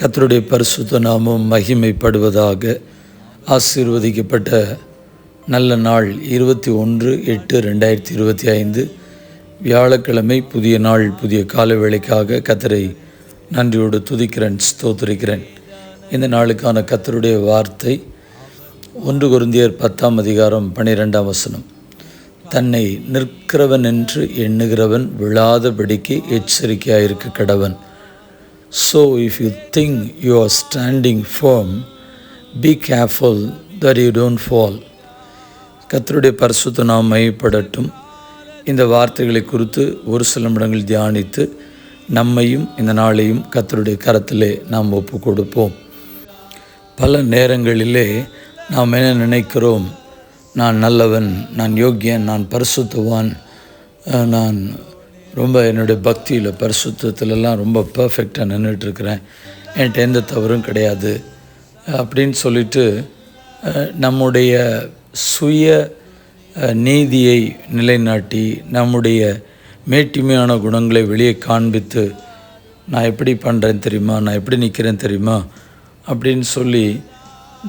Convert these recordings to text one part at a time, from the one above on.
கத்தருடைய பரிசுத்த நாமம் மகிமைப்படுவதாக ஆசீர்வதிக்கப்பட்ட நல்ல நாள் இருபத்தி ஒன்று எட்டு ரெண்டாயிரத்தி இருபத்தி ஐந்து. வியாழக்கிழமை புதிய நாள் புதிய காலவேளைக்காக கத்தரை நன்றியோடு துதிக்கிறேன் ஸ்தோத்திருக்கிறேன். இந்த நாளுக்கான கத்தருடைய வார்த்தை ஒன்று குருந்தியர் பத்தாம் அதிகாரம் பன்னிரெண்டாம் வசனம். தன்னை நிற்கிறவன் என்று எண்ணுகிறவன் விழாதபடிக்கு எச்சரிக்கையாயிருக்க கடவன். So if you think you are standing firm be careful that you don't fall கத்தருடைய பரிசுத்த நாம் மையப்படட்டும் இந்த வார்த்தைகளை குறித்து ஒரு சில நிமிடங்கள் தியானித்து நம்மையும் இந்த நாளையும் கத்தருடைய கரத்திலே நாம் ஒப்பு கொடுப்போம் பல நேரங்களிலே நாம் என்ன நினைக்கிறோம்? நான் நல்லவன் நான் யோக்கியன் நான் பரிசுத்துவான் நான் ரொம்ப என்னுடைய பக்தியில் பரிசுத்தத்துலலாம் ரொம்ப பர்ஃபெக்டாக நின்றுட்டுருக்குறேன் என்கிட்ட எந்த தவறும் கிடையாது. அப்படின்னு சொல்லிட்டு நம்முடைய சுய நீதியை நிலைநாட்டி நம்முடைய மேட்டிமையான குணங்களை வெளியே காண்பித்து நான் எப்படி பண்ணுறேன் தெரியுமா? நான் எப்படி நிற்கிறேன் தெரியுமா? அப்படின்னு சொல்லி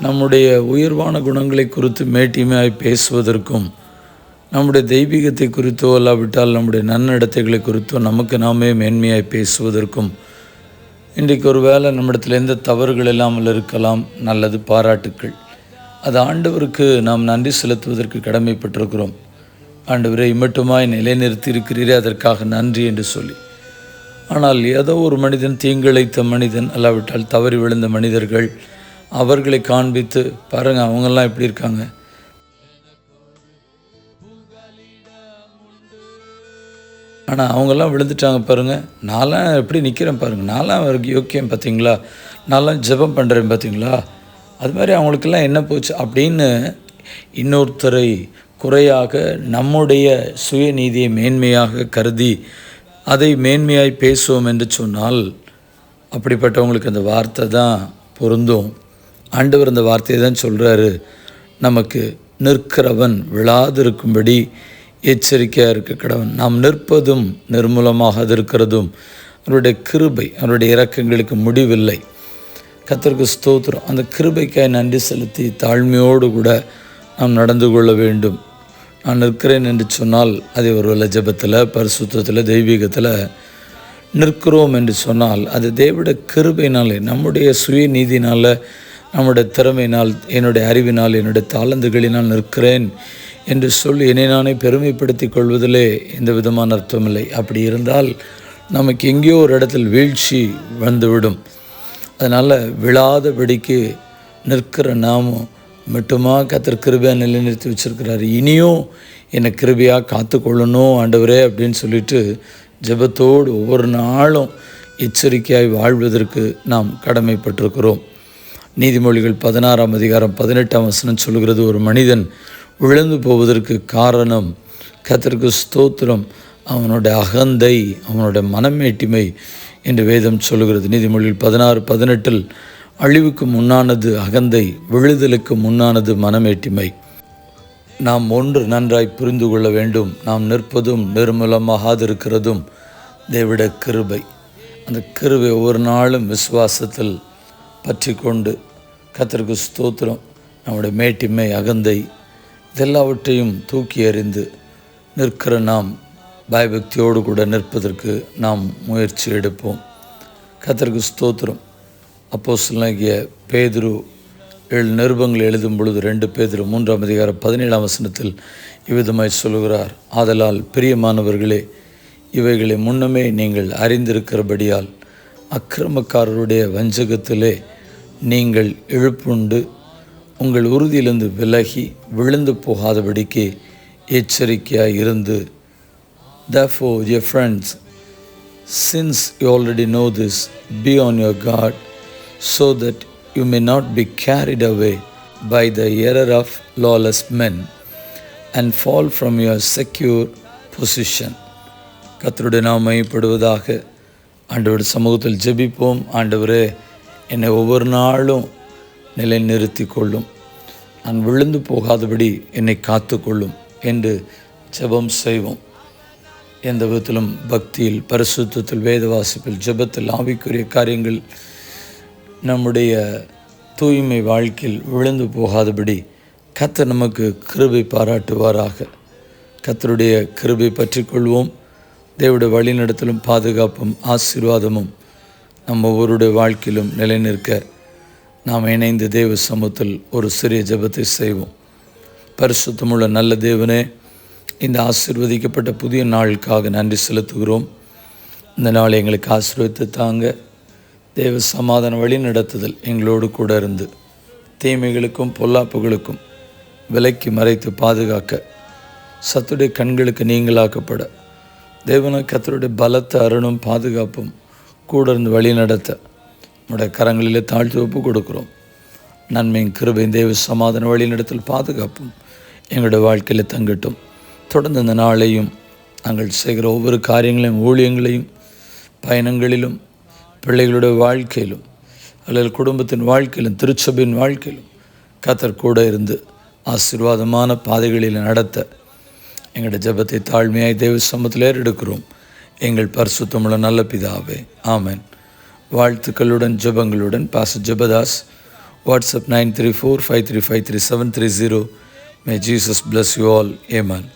நம்முடைய உயர்வான குணங்களை குறித்து மேட்டிமையாய் பேசுவதற்கும் நம்முடைய தெய்வீகத்தை குறித்தோ அல்லாவிட்டால் நம்முடைய நன்னடத்தைகளை குறித்தோ நமக்கு நாமே மேன்மையாய் பேசுவதற்கும் இன்றைக்கு ஒரு வேளை நம்மிடத்தில் எந்த தவறுகள் இல்லாமல் இருக்கலாம் நல்லது பாராட்டுக்கள். அது ஆண்டவருக்கு நாம் நன்றி செலுத்துவதற்கு கடமைப்பட்டிருக்கிறோம். ஆண்டவரை இம்மட்டுமாய் நிலைநிறுத்தி இருக்கிறீரே அதற்காக நன்றி என்று சொல்லி. ஆனால் ஏதோ ஒரு மனிதன் தீங்கிழைத்த மனிதன் அல்லாவிட்டால் தவறி விழுந்த மனிதர்கள் அவர்களை காண்பித்து பாருங்கள் அவங்கெல்லாம் எப்படி இருக்காங்க? ஆனால் அவங்கெல்லாம் விழுந்துட்டாங்க பாருங்கள் நான்லாம் எப்படி நிற்கிறேன் பாருங்கள் நான்லாம் அவருக்கு யோக்கியம் பார்த்தீங்களா நான்லாம் ஜெபம் பண்ணுறேன் பார்த்தீங்களா அது மாதிரி அவங்களுக்கெல்லாம் என்ன போச்சு அப்படின்னு இன்னொருத்தரை குறையாக நம்முடைய சுயநீதியை மேன்மையாக கருதி அதை மேன்மையாய் பேசுவோம் என்று சொன்னால் அப்படிப்பட்டவங்களுக்கு அந்த வார்த்தை தான் பொருந்தும். ஆண்டவர் அந்த வார்த்தையை தான் சொல்கிறாரு நமக்கு நிற்கிறவன் விழாதிருக்கும்படி எச்சரிக்கையாக இருக்க கடவுள். நாம் நிற்பதும் நிர்மூலமாக இருக்கிறதும் அவருடைய கிருபை அவருடைய இறக்கங்களுக்கு முடிவில்லை. கத்தருக்கு ஸ்தோத்திரம். அந்த கிருபைக்காய் நன்றி செலுத்தி தாழ்மையோடு கூட நாம் நடந்து கொள்ள வேண்டும். நான் நிற்கிறேன் என்று சொன்னால் அதை ஒரு ஜபத்தில் பரிசுத்தத்தில் தெய்வீகத்தில் நிற்கிறோம் என்று சொன்னால் அது தேவட கிருபையினாலே நம்முடைய சுயநீதினால் நம்முடைய திறமையினால் என்னுடைய அறிவினால் என்னுடைய தாளந்துகளினால் நிற்கிறேன் என்று சொல்லி என்னை நானே பெருமைப்படுத்தி கொள்வதிலே எந்த விதமான அர்த்தமில்லை. அப்படி இருந்தால் நமக்கு எங்கேயோ ஒரு இடத்தில் வீழ்ச்சி வந்துவிடும். அதனால் விழாதபடிக்கு நிற்கிற நாமும் மட்டுமா கத்தர் கிருபையாக நிலைநிறுத்தி வச்சிருக்கிறாரு. இனியும் என்னை கிருபையாக காத்துக்கொள்ளணும் ஆண்டவரே அப்படின்னு சொல்லிட்டு ஜெபத்தோடு ஒவ்வொரு நாளும் எச்சரிக்கையாய் வாழ்வதற்கு நாம் கடமைப்பட்டிருக்கிறோம். நீதிமொழிகள் பதினாறாம் அதிகாரம் பதினெட்டாம் வசனம் சொல்கிறது ஒரு மனிதன் விழுந்து போவதற்கு காரணம் கத்திற்கு ஸ்தோத்திரம். அவனுடைய அகந்தை அவனுடைய மனமேட்டிமை என்று வேதம் சொல்கிறது நீதிமொழியில் பதினாறு பதினெட்டில் அழிவுக்கு முன்னானது அகந்தை விழுதலுக்கு முன்னானது மனமேட்டிமை. நாம் ஒன்று நன்றாய் புரிந்து கொள்ள வேண்டும். நாம் நிற்பதும் நிர்மூலமாகாதிருக்கிறதும் தேவிட கிருபை. அந்த கிருபை ஒவ்வொரு நாளும் விசுவாசத்தில் பற்றி கொண்டு கத்திற்கு ஸ்தோத்திரம். நம்முடைய மேட்டிமை அகந்தை இதெல்லாவற்றையும் தூக்கி எறிந்து நிற்கிற நாம் பயபக்தியோடு கூட நிற்பதற்கு நாம் முயற்சி எடுப்போம். கத்தருக்கு ஸ்தோத்திரம். அப்போ சொல்லாகிய பேதுரு ஏழு நிருபங்கள் எழுதும் பொழுது ரெண்டு பேதுரு மூன்றாம் அதிகாரம் பதினேழாம் வசனத்தில் இவ்விதமாய் சொல்லுகிறார் ஆதலால் பிரியமானவர்களே இவைகளை முன்னமே நீங்கள் அறிந்திருக்கிறபடியால் அக்கிரமக்காரருடைய வஞ்சகத்திலே நீங்கள் இழுப்புண்டு உங்கள் உறுதியிலிருந்து விலகி விழுந்து போகாதபடிக்கு எச்சரிக்கையாக இருந்து the therefore friends since you already know this be on your guard so that you may not be carried away by the error of lawless men and fall from your secure position கத்தருடைய நாம் மையப்படுவதாக ஆண்டவர் சமூகத்தில் ஜெபிப்போம் ஆண்டவரே என்னை ஒவ்வொரு நாளும் நிலைநிறுத்தி கொள்ளும் நான் விழுந்து போகாதபடி என்னை காத்துக்கொள்ளும் என்று ஜெபம் செய்வோம். எந்த விதத்திலும் பக்தியில் பரிசுத்தத்தில் வேத வாசிப்பில் ஜெபத்தில் ஆவிக்குரிய காரியங்கள் நம்முடைய தூய்மை வாழ்க்கையில் விழுந்து போகாதபடி கத்தர் நமக்கு கிருபை பாராட்டுவாராக. கத்தருடைய கிருபை பற்றி கொள்வோம் தேவடைய வழிநடத்தலும் பாதுகாப்பும் ஆசீர்வாதமும் நம்ம ஒவ்வொருடைய வாழ்க்கையிலும் நிலைநிற்க நாம் இணைந்து தேவ சமூகத்தில் ஒரு சிறிய ஜெபத்தை செய்வோம். பரிசுத்தமுள்ள நல்ல தேவனே இந்த ஆசிர்வதிக்கப்பட்ட புதிய நாளுக்காக நன்றி செலுத்துகிறோம். இந்த நாள் எங்களுக்கு ஆசீர்வதித்து தாங்க தேவ சமாதான வழி நடத்துதல் எங்களோடு கூட இருந்து தீமைகளுக்கும் பொல்லாப்புகளுக்கும் விலைக்கு மறைத்து பாதுகாக்க சத்துடைய கண்களுக்கு நீங்களாக்கப்பட தேவன கத்தருடைய பலத்த அருணும் பாதுகாப்பும் கூட இருந்து வழி நடத்த உடைய கரங்களிலே தாழ்த்தி ஒப்பு கொடுக்குறோம். நன்மையும் கிருபையும் தேவ சமாதான வழிநடத்தில் பாதுகாப்பும் எங்களுடைய வாழ்க்கையில் தங்கட்டும். தொடர்ந்து இந்த நாளையும் நாங்கள் செய்கிற ஒவ்வொரு காரியங்களையும் ஊழியங்களையும் பயணங்களிலும் பிள்ளைகளுடைய வாழ்க்கையிலும் அல்லது குடும்பத்தின் வாழ்க்கையிலும் திருச்சபையின் வாழ்க்கையிலும் கத்தர் கூட இருந்து ஆசீர்வாதமான பாதைகளில் நடத்த எங்களுடைய ஜபத்தை தாழ்மையாய் தேவ சமத்தில் ஏறெடுக்கிறோம். எங்கள் பரிசுத்தமுள்ள நல்ல பிதாவே. ஆமேன். வாழ்த்துக்களுடன் ஜெபங்களுடன் பாச Jebadas WhatsApp nine three four five three five three seven three zero may Jesus bless you all amen